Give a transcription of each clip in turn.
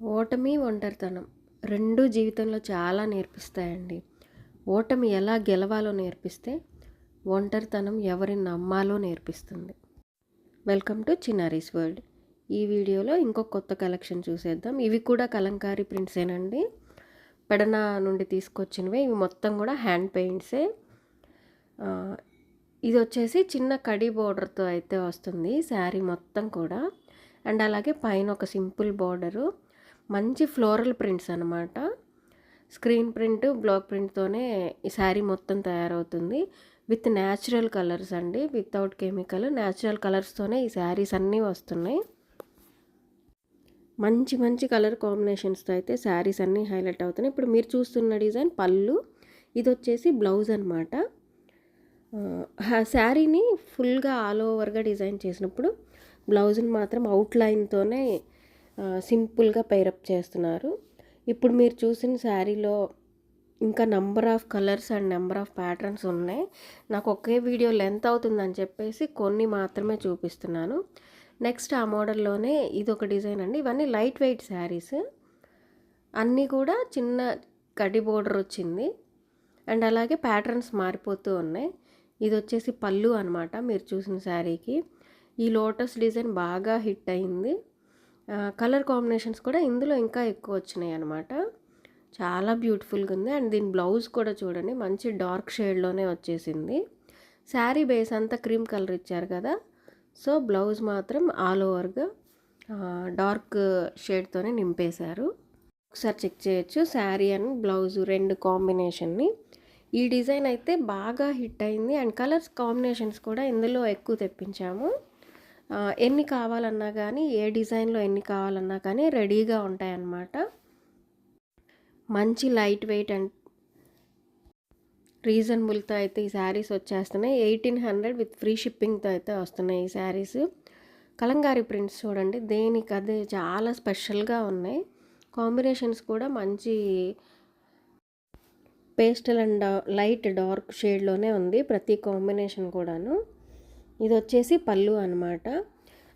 ఓటమి ఒంటరితనం రెండు జీవితంలో చాలా నేర్పిస్తాయండి. ఓటమి ఎలా గెలవాలో నేర్పిస్తే ఒంటరితనం ఎవరిని నమ్మాలో నేర్పిస్తుంది. Welcome to Chinnari's world. ఈ వీడియోలో ఇంకో కొత్త కలెక్షన్ చూసేద్దాం. ఇవి కూడా కలంకారీ ప్రింట్సేనండి. పెడన నుండి తీసుకొచ్చినవి. ఇవి మొత్తం కూడా హ్యాండ్ పెయింట్సే. ఇది వచ్చేసి చిన్న కడి బోర్డర్తో అయితే వస్తుంది. శారీ మొత్తం కూడా. అండ్ అలాగే పైన ఒక సింపుల్ బోర్డరు. మంచి ఫ్లోరల్ ప్రింట్స్ అనమాట స్క్రీన్ ప్రింట్ బ్లాక్ ప్రింట్తోనే ఈ శారీ మొత్తం తయారవుతుంది. విత్ న్యాచురల్ కలర్స్ అండి. వితౌట్ కెమికల్ న్యాచురల్ కలర్స్తోనే ఈ శారీస్ అన్నీ వస్తున్నాయి. మంచి మంచి కలర్ కాంబినేషన్స్తో అయితే శారీస్ అన్నీ హైలైట్ అవుతున్నాయి. ఇప్పుడు మీరు చూస్తున్న డిజైన్ పళ్ళు. ఇది వచ్చేసి బ్లౌజ్ అనమాట శారీని ఫుల్గా ఆల్ ఓవర్గా డిజైన్ చేసినప్పుడు బ్లౌజ్ని మాత్రం అవుట్లైన్తోనే సింపుల్గా పైరప్ చేస్తున్నారు. ఇప్పుడు మీరు చూసిన శారీలో ఇంకా number of colours and number of patterns ఉన్నాయి. నాకు ఒకే వీడియో లెంత్ అవుతుందని చెప్పేసి కొన్ని మాత్రమే చూపిస్తున్నాను. నెక్స్ట్ ఆ మోడల్లోనే ఇది ఒక డిజైన్ అండి. ఇవన్నీ లైట్ వెయిట్ శారీస్. అన్నీ కూడా చిన్న కడి బోర్డర్ వచ్చింది. అండ్ అలాగే ప్యాటర్న్స్ మారిపోతూ ఉన్నాయి. ఇది వచ్చేసి పళ్ళు అనమాట మీరు చూసిన శారీకి. ఈ లోటస్ డిజైన్ బాగా హిట్ అయింది. కలర్ కాంబినేషన్స్ కూడా ఇందులో ఇంకా ఎక్కువ వచ్చినాయి అనమాట చాలా బ్యూటిఫుల్గా ఉంది. అండ్ దీని బ్లౌజ్ కూడా చూడండి మంచి డార్క్ షేడ్లోనే వచ్చేసింది. శారీ బేస్ అంతా క్రీమ్ కలర్ ఇచ్చారు కదా. సో బ్లౌజ్ మాత్రం ఆల్ ఓవర్గా డార్క్ షేడ్తోనే నింపేశారు. ఒకసారి చెక్ చేయొచ్చు. శారీ అండ్ బ్లౌజ్ రెండు కాంబినేషన్ని. ఈ డిజైన్ అయితే బాగా హిట్ అయింది. అండ్ కలర్స్ కాంబినేషన్స్ కూడా ఇందులో ఎక్కువ తెప్పించాము. ఎన్ని కావాలన్నా కానీ ఏ డిజైన్లో ఎన్ని కావాలన్నా కానీ రెడీగా ఉంటాయన్నమాట. మంచి లైట్ వెయిట్ అండ్ రీజనబుల్తో అయితే ఈ శారీస్ వచ్చేస్తున్నాయి. ఎయిటీన్ హండ్రెడ్ విత్ ఫ్రీ షిప్పింగ్తో అయితే వస్తున్నాయి ఈ శారీస్. కలంగారి ప్రింట్స్ చూడండి దేనికి అదే చాలా స్పెషల్గా ఉన్నాయి. కాంబినేషన్స్ కూడా మంచి పేస్టల్ అండ్ లైట్ డార్క్ షేడ్లోనే ఉంది ప్రతి కాంబినేషన్ కూడాను. ఇది వచ్చేసి పళ్ళు అనమాట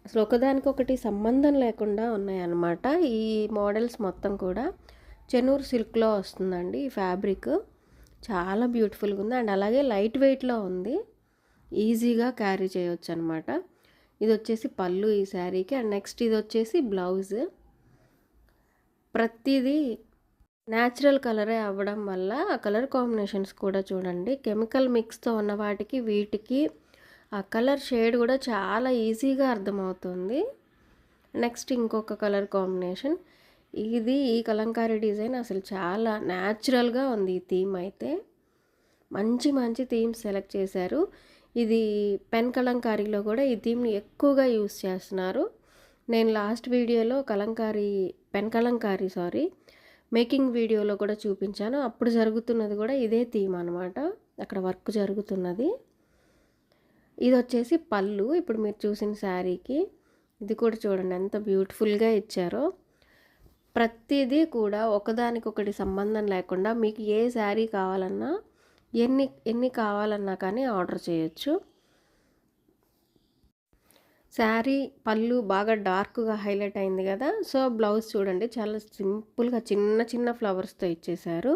అసలు ఒకదానికొకటి సంబంధం లేకుండా ఉన్నాయన్నమాట. ఈ మోడల్స్ మొత్తం కూడా చెన్నూరు సిల్క్లో వస్తుందండి ఈ ఫ్యాబ్రిక్. చాలా బ్యూటిఫుల్గా ఉంది అండ్ అలాగే లైట్ వెయిట్లో ఉంది. ఈజీగా క్యారీ చేయొచ్చు అనమాట ఇది వచ్చేసి పళ్ళు ఈ శారీకి. అండ్ నెక్స్ట్ ఇది వచ్చేసి బ్లౌజ్. ప్రతిదీ న్యాచురల్ కలరే అవ్వడం వల్ల ఆ కలర్ కాంబినేషన్స్ కూడా చూడండి. కెమికల్ మిక్స్తో ఉన్న వాటికి వీటికి ఆ కలర్ షేడ్ కూడా చాలా ఈజీగా అర్థమవుతుంది. నెక్స్ట్ ఇంకొక కలర్ కాంబినేషన్. ఇది ఈ కలంకారీ డిజైన్ అసలు చాలా న్యాచురల్గా ఉంది ఈ థీమ్ అయితే. మంచి మంచి థీమ్స్ సెలెక్ట్ చేశారు. ఇది పెన్ కలంకారీలో కూడా ఈ థీమ్ని ఎక్కువగా యూస్ చేస్తున్నారు. నేను లాస్ట్ వీడియోలో కలంకారీ పెన్ కలంకారీ సారీ మేకింగ్ వీడియోలో కూడా చూపించాను. అప్పుడు జరుగుతున్నది కూడా ఇదే థీమ్ అనమాట అక్కడ వర్క్ జరుగుతున్నది. ఇది వచ్చేసి పళ్ళు. ఇప్పుడు మీరు చూసిన శారీకి ఇది కూడా చూడండి ఎంత బ్యూటిఫుల్గా ఇచ్చారో. ప్రతిదీ కూడా ఒకదానికొకటి సంబంధం లేకుండా మీకు ఏ శారీ కావాలన్నా ఎన్ని ఎన్ని కావాలన్నా కానీ ఆర్డర్ చేయొచ్చు. శారీ పళ్ళు బాగా డార్క్గా హైలైట్ అయింది కదా. సో బ్లౌజ్ చూడండి చాలా సింపుల్గా చిన్న చిన్న ఫ్లవర్స్తో ఇచ్చేశారు.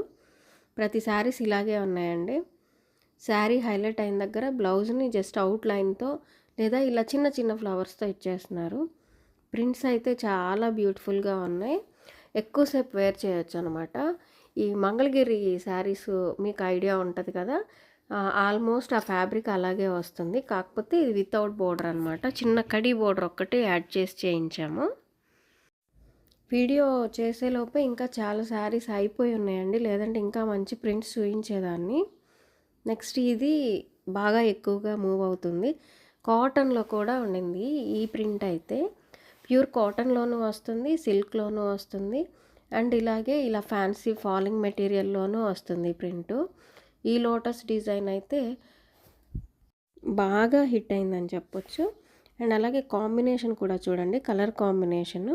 ప్రతి శారీస్ ఇలాగే ఉన్నాయండి. శారీ హైలైట్ అయిన దగ్గర బ్లౌజ్ని జస్ట్ అవుట్ లైన్తో లేదా ఇలా చిన్న చిన్న ఫ్లవర్స్తో ఇచ్చేస్తున్నారు. ప్రింట్స్ అయితే చాలా బ్యూటిఫుల్గా ఉన్నాయి. ఎక్కువసేపు వేర్ చేయొచ్చు అనమాట ఈ మంగళగిరి శారీస్ మీకు ఐడియా ఉంటుంది కదా? ఆల్మోస్ట్ ఆ ఫ్యాబ్రిక్ అలాగే వస్తుంది. కాకపోతే ఇది వితౌట్ బోర్డర్ అనమాట. చిన్న కడి బోర్డర్ ఒక్కటే యాడ్ చేసి చేయించాము. వీడియో చేసేలోపే ఇంకా చాలా శారీస్ అయిపోయి ఉన్నాయండి. లేదంటే ఇంకా మంచి ప్రింట్స్ చూపించేదాన్ని నెక్స్ట్ ఇది బాగా ఎక్కువగా మూవ్ అవుతుంది. కాటన్లో కూడా ఉండింది. ఈ ప్రింట్ అయితే ప్యూర్ కాటన్లోనూ వస్తుంది సిల్క్లోనూ వస్తుంది అండ్ ఇలాగే ఇలా ఫ్యాన్సీ ఫాలింగ్ మెటీరియల్లోనూ వస్తుంది ప్రింటు. ప్రింట్ ఈ లోటస్ డిజైన్ అయితే బాగా హిట్ అయిందని చెప్పొచ్చు. అండ్ అలాగే కాంబినేషన్ కూడా చూడండి కలర్ కాంబినేషను.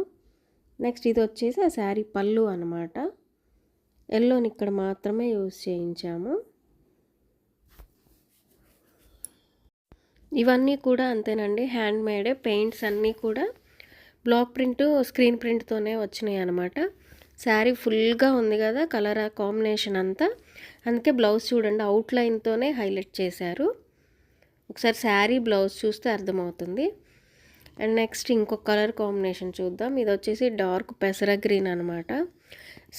నెక్స్ట్ ఇది వచ్చేసి ఆ శారీ పళ్ళు అనమాట ఎల్లోని ఇక్కడ మాత్రమే యూస్ చేయించాము. ఇవన్నీ కూడా అంతేనండి. హ్యాండ్ మేడే పెయింట్స్ అన్నీ కూడా బ్లాక్ ప్రింట్ స్క్రీన్ ప్రింట్తోనే వచ్చినాయి అనమాట శారీ ఫుల్గా ఉంది కదా కలర్ కాంబినేషన్ అంతా. అందుకే బ్లౌజ్ చూడండి అవుట్లైన్తోనే హైలైట్ చేశారు. ఒకసారి శారీ బ్లౌజ్ చూస్తే అర్థమవుతుంది. అండ్ నెక్స్ట్ ఇంకొక కలర్ కాంబినేషన్ చూద్దాం. ఇది వచ్చేసి డార్క్ పెసర గ్రీన్ అనమాట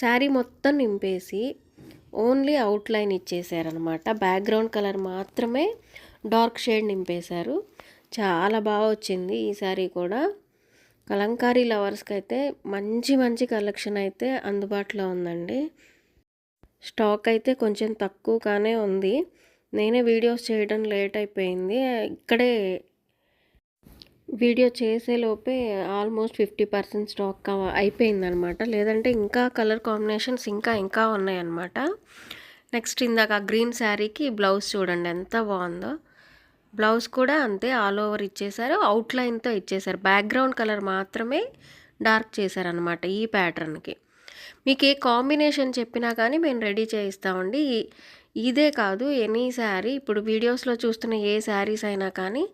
శారీ మొత్తం నింపేసి ఓన్లీ అవుట్లైన్ ఇచ్చేసారనమాట బ్యాక్గ్రౌండ్ కలర్ మాత్రమే డార్క్ షేడ్ నింపేశారు. చాలా బాగా వచ్చింది ఈ శారీ కూడా. కలంకారీ లవర్స్కి అయితే మంచి మంచి కలెక్షన్ అయితే అందుబాటులో ఉందండి. స్టాక్ అయితే కొంచెం తక్కువగానే ఉంది. నేనే వీడియోస్ చేయడం లేట్ అయిపోయింది. ఇక్కడే వీడియో చేసేలోపే ఆల్మోస్ట్ ఫిఫ్టీ పర్సెంట్ స్టాక్ అయిపోయిందనమాట. లేదంటే ఇంకా కలర్ కాంబినేషన్స్ ఇంకా ఇంకా ఉన్నాయన్నమాట. నెక్స్ట్ ఇందాక గ్రీన్ శారీకి బ్లౌజ్ చూడండి ఎంత బాగుందో. బ్లౌజ్ కూడా అంతే ఆల్ ఓవర్ ఇచ్చేసారు. అవుట్లైన్తో ఇచ్చేసారు. బ్యాక్గ్రౌండ్ కలర్ మాత్రమే డార్క్ చేశారనమాట ఈ ప్యాటర్న్కి మీకు ఏ కాంబినేషన్ చెప్పినా కానీ మేము రెడీ చేయిస్తామండి. ఇదే కాదు ఎనీ శారీ ఇప్పుడు వీడియోస్లో చూస్తున్న ఏ శారీస్ అయినా కానీ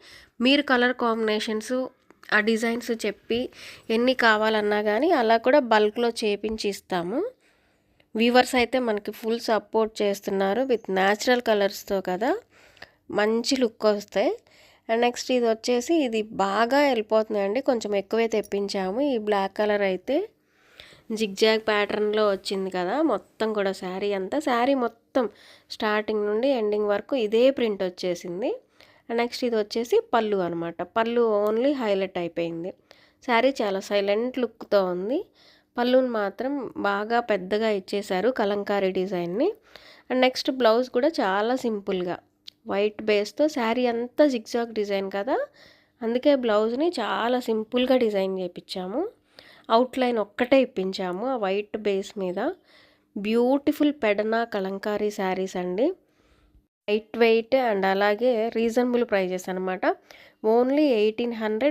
మీరు కలర్ కాంబినేషన్స్ ఆ డిజైన్స్ చెప్పి ఎన్ని కావాలన్నా కానీ అలా కూడా బల్క్లో చేపించి ఇస్తాము. వ్యూవర్స్ అయితే మనకి ఫుల్ సపోర్ట్ చేస్తున్నారు విత్ న్యాచురల్ కలర్స్తో కదా. మంచి లుక్ వస్తాయి. అండ్ నెక్స్ట్ ఇది వచ్చేసి ఇది బాగా వెళ్ళిపోతుందండి. కొంచెం ఎక్కువే తెప్పించాము. ఈ బ్లాక్ కలర్ అయితే జిగ్జాగ్ ప్యాటర్న్లో వచ్చింది కదా. మొత్తం కూడా శారీ అంతా. శారీ మొత్తం స్టార్టింగ్ నుండి ఎండింగ్ వరకు ఇదే ప్రింట్ వచ్చేసింది. నెక్స్ట్ ఇది వచ్చేసి పళ్ళు అనమాట పళ్ళు ఓన్లీ హైలైట్ అయిపోయింది. శారీ చాలా సైలెంట్ లుక్తో ఉంది. పళ్ళుని మాత్రం బాగా పెద్దగా ఇచ్చేశారు కలంకారీ డిజైన్ని. అండ్ నెక్స్ట్ బ్లౌజ్ కూడా చాలా సింపుల్గా. వైట్ బేస్తో శారీ అంతా జిగ్జాగ్ డిజైన్ కదా? అందుకే బ్లౌజ్ని చాలా సింపుల్గా డిజైన్ చేయించాము అవుట్లైన్ ఒక్కటే ఇప్పించాము ఆ వైట్ బేస్ మీద. బ్యూటిఫుల్ పెడనా కలంకారీ శారీస్ అండి. లైట్ వెయిట్ అండ్ అలాగే రీజనబుల్ ప్రైజెస్ అనమాట ఓన్లీ ఎయిటీన్ హండ్రెడ్